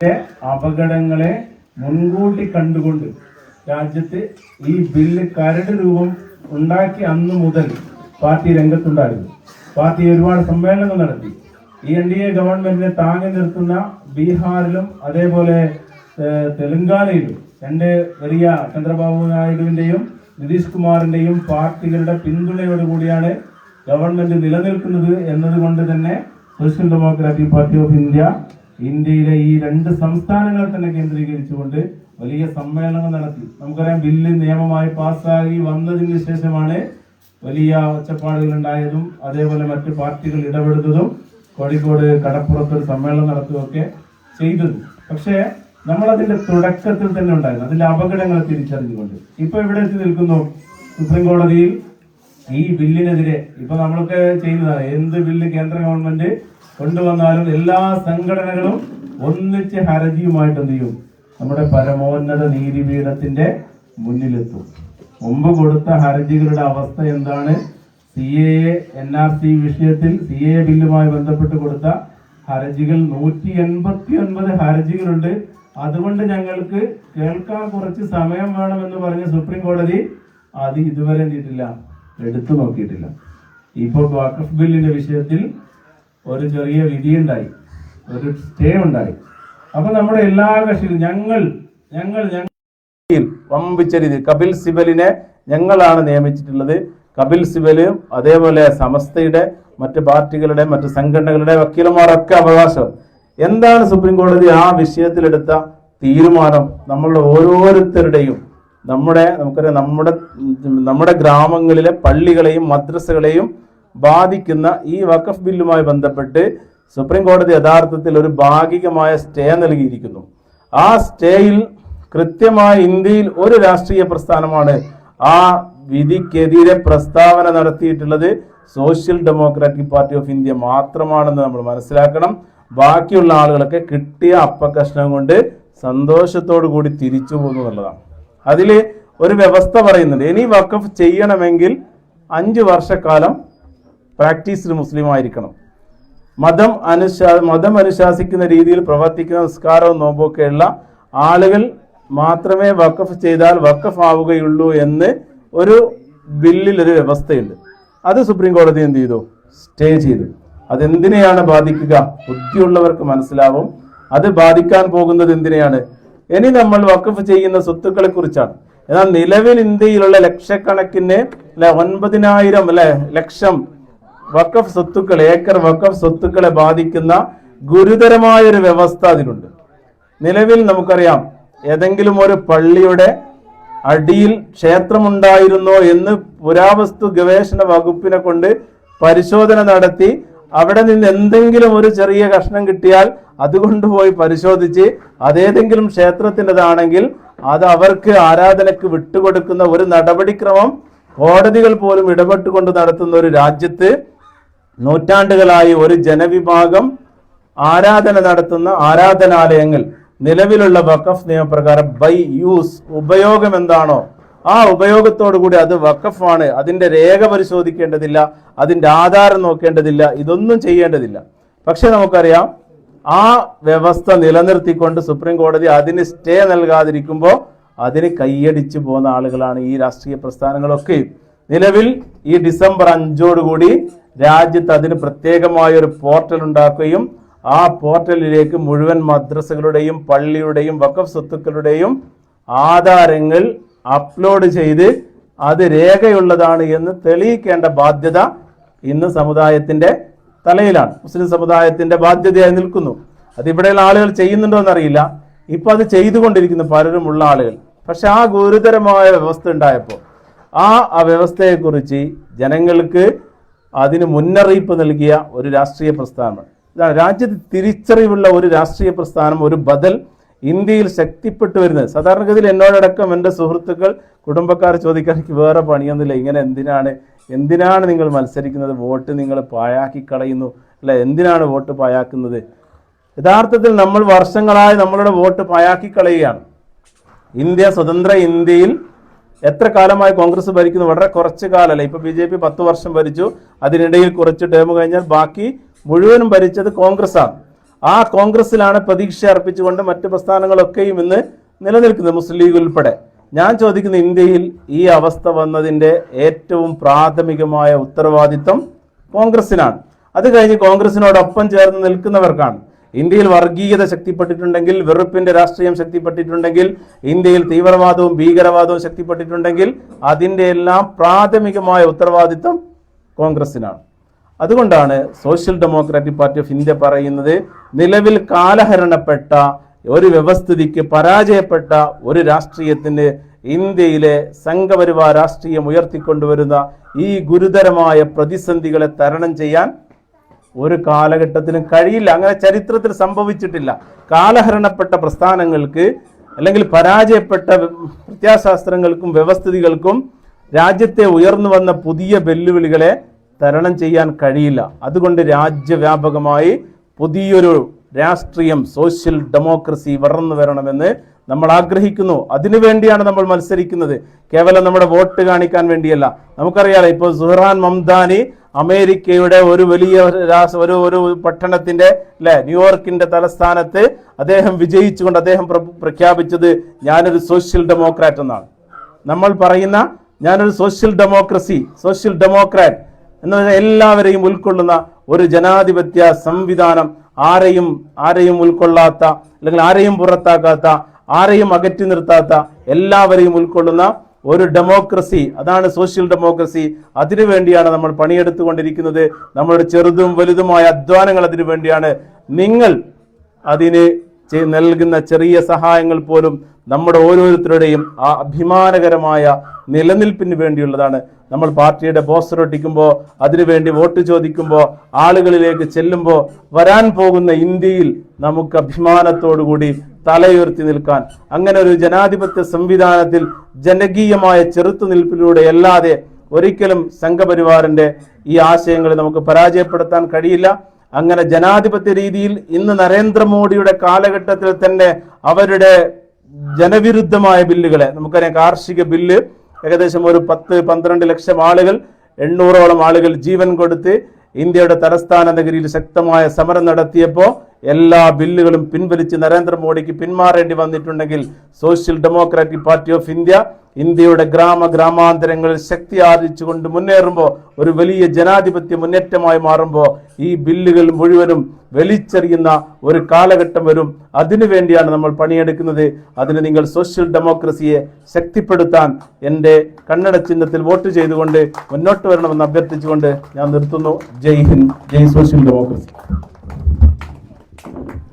അപകടങ്ങളെ മുൻകൂട്ടി കണ്ടുകൊണ്ട് രാജ്യത്ത് ഈ ബില്ല് കരട് രൂപം ഉണ്ടാക്കി അന്ന് മുതൽ പാർട്ടി രംഗത്തുണ്ടായിരുന്നു. പാർട്ടി ഒരുപാട് സമ്മേളനങ്ങൾ നടത്തി. ഈ എൻ ഡി എ ഗവൺമെന്റിനെ താങ്ങി നിർത്തുന്ന ബീഹാറിലും അതേപോലെ തെലങ്കാനയിലും രണ്ട് വലിയ ചന്ദ്രബാബു നായിഡുവിന്റെയും നിതീഷ് കുമാറിന്റെയും പാർട്ടികളുടെ പിന്തുണയോടുകൂടിയാണ് ഗവൺമെന്റ് നിലനിൽക്കുന്നത് എന്നതുകൊണ്ട് തന്നെ Social Democratic Party of India ഇന്ത്യയിലെ ഈ രണ്ട് സംസ്ഥാനങ്ങൾ തന്നെ കേന്ദ്രീകരിച്ചുകൊണ്ട് വലിയ സമ്മേളനങ്ങൾ നടത്തി. നമുക്കറിയാം ബില്ല് നിയമമായി പാസ്സായി വന്നതിന് ശേഷമാണ് വലിയ ഒച്ചപ്പാടുകൾ ഉണ്ടായതും അതേപോലെ മറ്റു പാർട്ടികൾ ഇടപെടുന്നതും കോഴിക്കോട് കടപ്പുറത്ത് ഒരു സമ്മേളനം നടത്തുകയൊക്കെ ചെയ്തത്. പക്ഷേ നമ്മൾ അതിന്റെ തുടക്കത്തിൽ തന്നെ ഉണ്ടായിരുന്നു. അതിന്റെ അപകടങ്ങൾ തിരിച്ചറിഞ്ഞുകൊണ്ട്. ഇപ്പൊ ഇവിടെ എത്തി നിൽക്കുന്നു? സുപ്രീം കോടതിയിൽ ഈ ബില്ലിനെതിരെ. ഇപ്പൊ നമ്മളൊക്കെ ചെയ്യുന്നതാണ്. എന്ത് ബില്ല് കേന്ദ്ര ഗവൺമെന്റ് കൊണ്ടുവന്നാലും എല്ലാ സംഘടനകളും ഒന്നിച്ച് ഹരജിയുമായിട്ട് എന്ത് ചെയ്യും? നമ്മുടെ പരമോന്നത നീതിപീഠത്തിന്റെ മുന്നിലെത്തും. മുമ്പ് കൊടുത്ത ഹർജികളുടെ അവസ്ഥ എന്താണ്? C A N R C വിഷയത്തിൽ സി എ ബില്ലുമായി ബന്ധപ്പെട്ട് കൊടുത്ത ഹർജികൾ നൂറ്റി എൺപത്തി ഒൻപത് ഹർജികളുണ്ട് അതുകൊണ്ട് ഞങ്ങൾക്ക് കേൾക്കാൻ കുറച്ച് സമയം വേണമെന്ന് പറഞ്ഞ സുപ്രീം കോടതി അത് ഇതുവരെ എന്തിട്ടില്ല എടുത്തു നോക്കിയിട്ടില്ല. ഇപ്പോൾ വാക്കഫ് ബില്ലിന്റെ വിഷയത്തിൽ ഒരു ചെറിയ വിധിയുണ്ടായി. ഒരു സ്റ്റേ ഉണ്ടായി അപ്പൊ നമ്മുടെ എല്ലാ കക്ഷികളും ഞങ്ങൾ ഞങ്ങൾ ഞങ്ങൾ വമ്പിച്ച രീതി. കപിൽ സിബലിനെ ഞങ്ങളാണ് നിയമിച്ചിട്ടുള്ളത്. കപിൽ സിബലും അതേപോലെ സമസ്തയുടെ മറ്റ് പാർട്ടികളുടെ മറ്റ് സംഘടനകളുടെ വക്കീലന്മാരൊക്കെ അവകാശം. എന്താണ് സുപ്രീം കോടതി ആ വിഷയത്തിലെടുത്ത തീരുമാനം? നമ്മളുടെ ഓരോരുത്തരുടെയും നമ്മുടെ നമുക്കറിയാം നമ്മുടെ നമ്മുടെ ഗ്രാമങ്ങളിലെ പള്ളികളെയും മദ്രസകളെയും ബാധിക്കുന്ന ഈ വഖഫ് ബില്ലുമായി ബന്ധപ്പെട്ട് സുപ്രീം കോടതി യഥാർത്ഥത്തിൽ ഒരു ഭാഗികമായ സ്റ്റേ നൽകിയിരിക്കുന്നു. ആ സ്റ്റേയിൽ കൃത്യമായ ഇന്ത്യയിൽ ഒരു രാഷ്ട്രീയ പ്രസ്ഥാനമാണ് ആ വിധിക്കെതിരെ പ്രസ്താവന നടത്തിയിട്ടുള്ളത് Social Democratic Party of India മാത്രമാണെന്ന് നമ്മൾ മനസ്സിലാക്കണം. ബാക്കിയുള്ള ആളുകളൊക്കെ കിട്ടിയ അപ്പകഷ്ണം കൊണ്ട് സന്തോഷത്തോടു കൂടി തിരിച്ചു പോകുന്നു എന്നുള്ളതാണ്. അതിൽ ഒരു വ്യവസ്ഥ പറയുന്നുണ്ട് ഇനി വഖഫ് ചെയ്യണമെങ്കിൽ അഞ്ച് വർഷക്കാലം പ്രാക്ടീസ്ഡ് മുസ്ലിം ആയിരിക്കണം മതം അനുശാ മതം അനുശാസിക്കുന്ന രീതിയിൽ പ്രവർത്തിക്കുന്ന നിസ്കാരവും നോമ്പൊക്കെയുള്ള ആളുകൾ മാത്രമേ വക്കഫ് ചെയ്താൽ വക്കഫ് ആവുകയുള്ളൂ എന്ന് ഒരു ബില്ലിൽ ഒരു വ്യവസ്ഥയുണ്ട്. അത് സുപ്രീം കോടതി എന്ത് ചെയ്തു? സ്റ്റേ ചെയ്തു. അതെന്തിനെയാണ് ബാധിക്കുക? ബുദ്ധിയുള്ളവർക്ക് മനസ്സിലാവും. അത് ബാധിക്കാൻ പോകുന്നത് എന്തിനെയാണ്? ഇനി നമ്മൾ വക്കഫ് ചെയ്യുന്ന സ്വത്തുക്കളെ കുറിച്ചാണ് എന്നാൽ നിലവിൽ ഇന്ത്യയിലുള്ള ലക്ഷക്കണക്കിന് അല്ലെ ഒൻപതിനായിരം അല്ലെ ലക്ഷം വഖഫ് സ്വത്തുക്കൾ ഏക്കർ വക്കഫ് സ്വത്തുക്കളെ ബാധിക്കുന്ന ഗുരുതരമായ ഒരു വ്യവസ്ഥ അതിനുണ്ട്. നിലവിൽ നമുക്കറിയാം ഏതെങ്കിലും ഒരു പള്ളിയുടെ അടിയിൽ ക്ഷേത്രമുണ്ടായിരുന്നോ എന്ന് പുരാവസ്തു ഗവേഷണ വകുപ്പിനെ കൊണ്ട് പരിശോധന നടത്തി അവിടെ നിന്ന് എന്തെങ്കിലും ഒരു ചെറിയ കഷ്ണം കിട്ടിയാൽ അതുകൊണ്ട് പോയി പരിശോധിച്ച് അതേതെങ്കിലും ക്ഷേത്രത്തിന്റെതാണെങ്കിൽ അത് അവർക്ക് ആരാധനക്ക് വിട്ടുകൊടുക്കുന്ന ഒരു നടപടിക്രമം കോടതികൾ പോലും ഇടപെട്ടുകൊണ്ട് നടത്തുന്ന ഒരു രാജ്യത്ത് നൂറ്റാണ്ടുകളായി ഒരു ജനവിഭാഗം ആരാധന നടത്തുന്ന ആരാധനാലയങ്ങൾ നിലവിലുള്ള വഖഫ് നിയമപ്രകാരം ബൈ യൂസ് ഉപയോഗം എന്താണോ ആ ഉപയോഗത്തോടു കൂടി അത് വഖഫാണ്. അതിന്റെ രേഖ പരിശോധിക്കേണ്ടതില്ല അതിന്റെ ആധാരം നോക്കേണ്ടതില്ല ഇതൊന്നും ചെയ്യേണ്ടതില്ല. പക്ഷെ നമുക്കറിയാം ആ വ്യവസ്ഥ നിലനിർത്തിക്കൊണ്ട് സുപ്രീം കോടതി അതിന് സ്റ്റേ നൽകാതിരിക്കുമ്പോൾ അതിന് കൈയടിച്ചു പോകുന്ന ആളുകളാണ് ഈ രാഷ്ട്രീയ പ്രസ്ഥാനങ്ങളൊക്കെ. നിലവിൽ ഈ ഡിസംബർ അഞ്ചോടുകൂടി രാജ്യത്ത് അതിന് പ്രത്യേകമായ ഒരു പോർട്ടൽ ഉണ്ടാക്കുകയും ആ പോർട്ടലിലേക്ക് മുഴുവൻ മദ്രസകളുടെയും പള്ളിയുടെയും വക്കഫ് സ്വത്തുക്കളുടെയും ആധാരങ്ങൾ അപ്ലോഡ് ചെയ്ത് അത് രേഖയുള്ളതാണ് എന്ന് തെളിയിക്കേണ്ട ബാധ്യത ഇന്ന് സമുദായത്തിന്റെ തലയിലാണ്. മുസ്ലിം സമുദായത്തിന്റെ ബാധ്യതയായി നിൽക്കുന്നു. അത് ഇവിടെയുള്ള ആളുകൾ ചെയ്യുന്നുണ്ടോ എന്നറിയില്ല. ഇപ്പൊ അത് ചെയ്തുകൊണ്ടിരിക്കുന്നു പലരും ഉള്ള ആളുകൾ. പക്ഷെ ആ ഗുരുതരമായ വ്യവസ്ഥ ഉണ്ടായപ്പോൾ ആ വ്യവസ്ഥയെക്കുറിച്ച് ജനങ്ങൾക്ക് അതിന് മുന്നറിയിപ്പ് നൽകിയ ഒരു രാഷ്ട്രീയ പ്രസ്ഥാനമാണ്. രാജ്യത്ത് തിരിച്ചറിവുള്ള ഒരു രാഷ്ട്രീയ പ്രസ്ഥാനം ഒരു ബദൽ ഇന്ത്യയിൽ ശക്തിപ്പെട്ടു വരുന്നത്. സാധാരണഗതിയിൽ എന്നോടടക്കം എന്റെ സുഹൃത്തുക്കൾ കുടുംബക്കാർ ചോദിക്കാൻ എനിക്ക് വേറെ പണിയൊന്നുമില്ല. ഇങ്ങനെ എന്തിനാണ് എന്തിനാണ് നിങ്ങൾ മത്സരിക്കുന്നത്? വോട്ട് നിങ്ങൾ പായാക്കി കളയുന്നു. അല്ല എന്തിനാണ് വോട്ട് പാഴാക്കുന്നത്? യഥാർത്ഥത്തിൽ നമ്മൾ വർഷങ്ങളായി നമ്മളുടെ വോട്ട് പായാക്കി കളയുകയാണ്. ഇന്ത്യ സ്വതന്ത്ര ഇന്ത്യയിൽ എത്ര കാലമായി കോൺഗ്രസ് ഭരിക്കുന്നു? വളരെ കുറച്ച് കാലമല്ല ഇപ്പൊ ബി ജെ പി പത്ത് വർഷം ഭരിച്ചു. അതിനിടയിൽ കുറച്ച് ടേം കഴിഞ്ഞാൽ ബാക്കി മുഴുവനും ഭരിച്ചത് കോൺഗ്രസ് ആണ് ആ കോൺഗ്രസിലാണ് പ്രതീക്ഷ അർപ്പിച്ചുകൊണ്ട് മറ്റ് പ്രസ്ഥാനങ്ങളൊക്കെയും ഇന്ന് നിലനിൽക്കുന്നത് മുസ്ലിം ലീഗ് ഉൾപ്പെടെ. ഞാൻ ചോദിക്കുന്ന ഇന്ത്യയിൽ ഈ അവസ്ഥ വന്നതിന്റെ ഏറ്റവും പ്രാഥമികമായ ഉത്തരവാദിത്വം കോൺഗ്രസിനാണ് അത് കഴിഞ്ഞ് കോൺഗ്രസിനോടൊപ്പം ചേർന്ന് നിൽക്കുന്നവർക്കാണ്. ഇന്ത്യയിൽ വർഗീയത ശക്തിപ്പെട്ടിട്ടുണ്ടെങ്കിൽ വെറുപ്പിന്റെ രാഷ്ട്രീയം ശക്തിപ്പെട്ടിട്ടുണ്ടെങ്കിൽ ഇന്ത്യയിൽ തീവ്രവാദവും ഭീകരവാദവും ശക്തിപ്പെട്ടിട്ടുണ്ടെങ്കിൽ അതിന്റെ എല്ലാം പ്രാഥമികമായ ഉത്തരവാദിത്വം കോൺഗ്രസിനാണ് അതുകൊണ്ടാണ് Social Democratic Party of India പറയുന്നത് നിലവിൽ കാലഹരണപ്പെട്ട ഒരു വ്യവസ്ഥിതിക്ക് പരാജയപ്പെട്ട ഒരു രാഷ്ട്രീയത്തിന് ഇന്ത്യയിലെ സംഘപരിവാർ രാഷ്ട്രീയം ഉയർത്തിക്കൊണ്ടുവരുന്ന ഈ ഗുരുതരമായ പ്രതിസന്ധികളെ തരണം ചെയ്യാൻ ഒരു കാലഘട്ടത്തിലും കഴിയില്ല. അങ്ങനെ ചരിത്രത്തിൽ സംഭവിച്ചിട്ടില്ല. കാലഹരണപ്പെട്ട പ്രസ്ഥാനങ്ങൾക്ക് അല്ലെങ്കിൽ പരാജയപ്പെട്ട പ്രത്യാശാസ്ത്രങ്ങൾക്കും വ്യവസ്ഥിതികൾക്കും രാജ്യത്തെ ഉയർന്നു വന്ന പുതിയ വെല്ലുവിളികളെ തരണം ചെയ്യാൻ കഴിയില്ല. അതുകൊണ്ട് രാജ്യവ്യാപകമായി പുതിയൊരു രാഷ്ട്രീയം സോഷ്യൽ ഡെമോക്രസി വളർന്നു വരണമെന്ന് നമ്മൾ ആഗ്രഹിക്കുന്നു. അതിനുവേണ്ടിയാണ് നമ്മൾ മത്സരിക്കുന്നത്. കേവലം നമ്മുടെ വോട്ട് കാണിക്കാൻ വേണ്ടിയല്ല. നമുക്കറിയാലോ ഇപ്പോൾ സുഹറാൻ മംദാനി അമേരിക്കയുടെ ഒരു വലിയ ഒരു ഒരു പട്ടണത്തിന്റെ അല്ലെ ന്യൂയോർക്കിന്റെ തലസ്ഥാനത്ത് അദ്ദേഹം വിജയിച്ചുകൊണ്ട് അദ്ദേഹം പ്ര- പ്രഖ്യാപിച്ചത് ഞാനൊരു സോഷ്യൽ ഡെമോക്രാറ്റ് എന്നാണ്. നമ്മൾ പറയുന്ന ഞാനൊരു സോഷ്യൽ ഡെമോക്രസി സോഷ്യൽ ഡെമോക്രാറ്റ് എന്ന് പറഞ്ഞാൽ എല്ലാവരെയും ഉൾക്കൊള്ളുന്ന ഒരു ജനാധിപത്യ സംവിധാനം ആരെയും ആരെയും ഉൾക്കൊള്ളാത്ത അല്ലെങ്കിൽ ആരെയും പുറത്താക്കാത്ത ആരെയും അകറ്റി നിർത്താത്ത എല്ലാവരെയും ഉൾക്കൊള്ളുന്ന ഒരു ഡെമോക്രസി അതാണ് സോഷ്യൽ ഡെമോക്രസി അതിനു വേണ്ടിയാണ് നമ്മൾ പണിയെടുത്തുകൊണ്ടിരിക്കുന്നത്. നമ്മുടെ ചെറുതും വലുതുമായ അധ്വാനങ്ങൾ അതിനു വേണ്ടിയാണ്. നിങ്ങൾ അതിന് നൽകുന്ന ചെറിയ സഹായങ്ങൾ പോലും നമ്മുടെ ഓരോരുത്തരുടെയും ആ അഭിമാനകരമായ നിലനിൽപ്പിന് വേണ്ടിയുള്ളതാണ്. നമ്മൾ പാർട്ടിയുടെ പോസ്റ്റർ ഒട്ടിക്കുമ്പോൾ അതിനുവേണ്ടി വോട്ട് ചോദിക്കുമ്പോൾ ആളുകളിലേക്ക് ചെല്ലുമ്പോൾ വരാൻ പോകുന്ന ഇന്ത്യയിൽ നമുക്ക് അഭിമാനത്തോടുകൂടി തലയുയർത്തി നിൽക്കാൻ. അങ്ങനെ ഒരു ജനാധിപത്യ സംവിധാനത്തിൽ ജനകീയമായ ചെറുത്തുനിൽപ്പിലൂടെ അല്ലാതെ ഒരിക്കലും സംഘപരിവാറിന്റെ ഈ ആശയങ്ങളെ നമുക്ക് പരാജയപ്പെടുത്താൻ കഴിയില്ല. അങ്ങനെ ജനാധിപത്യ രീതിയിൽ ഇന്ന് നരേന്ദ്രമോദിയുടെ കാലഘട്ടത്തിൽ തന്നെ അവരുടെ ജനവിരുദ്ധമായ ബില്ലുകളെ നമുക്കറിയാം കാർഷിക ബില്ല് ഏകദേശം ഒരു പത്ത് പന്ത്രണ്ട് ലക്ഷം ആളുകൾ എണ്ണൂറോളം ആളുകൾ ജീവൻ കൊടുത്ത് ഇന്ത്യയുടെ തലസ്ഥാന നഗരിയിൽ ശക്തമായ സമരം നടത്തിയപ്പോൾ എല്ലാ ബില്ലുകളും പിൻവലിച്ച് നരേന്ദ്രമോദിക്ക് പിന്മാറേണ്ടി വന്നിട്ടുണ്ടെങ്കിൽ Social Democratic Party of India ഇന്ത്യയുടെ ഗ്രാമ ഗ്രാമാന്തരങ്ങളിൽ ശക്തി ആർജിച്ചുകൊണ്ട് മുന്നേറുമ്പോൾ ഒരു വലിയ ജനാധിപത്യ മുന്നേറ്റമായി മാറുമ്പോൾ ഈ ബില്ലുകൾ മുഴുവനും വലിച്ചെറിയുന്ന ഒരു കാലഘട്ടം വരും. അതിനുവേണ്ടിയാണ് നമ്മൾ പണിയെടുക്കുന്നത്. അതിന് നിങ്ങൾ സോഷ്യൽ ഡെമോക്രസിയെ ശക്തിപ്പെടുത്താൻ എന്റെ കണ്ണട ചിഹ്നത്തിൽ വോട്ട് ചെയ്തുകൊണ്ട് മുന്നോട്ട് വരണമെന്ന് അഭ്യർത്ഥിച്ചുകൊണ്ട് ഞാൻ നിർത്തുന്നു. Jai Hind. Jai social democracy. Thank you.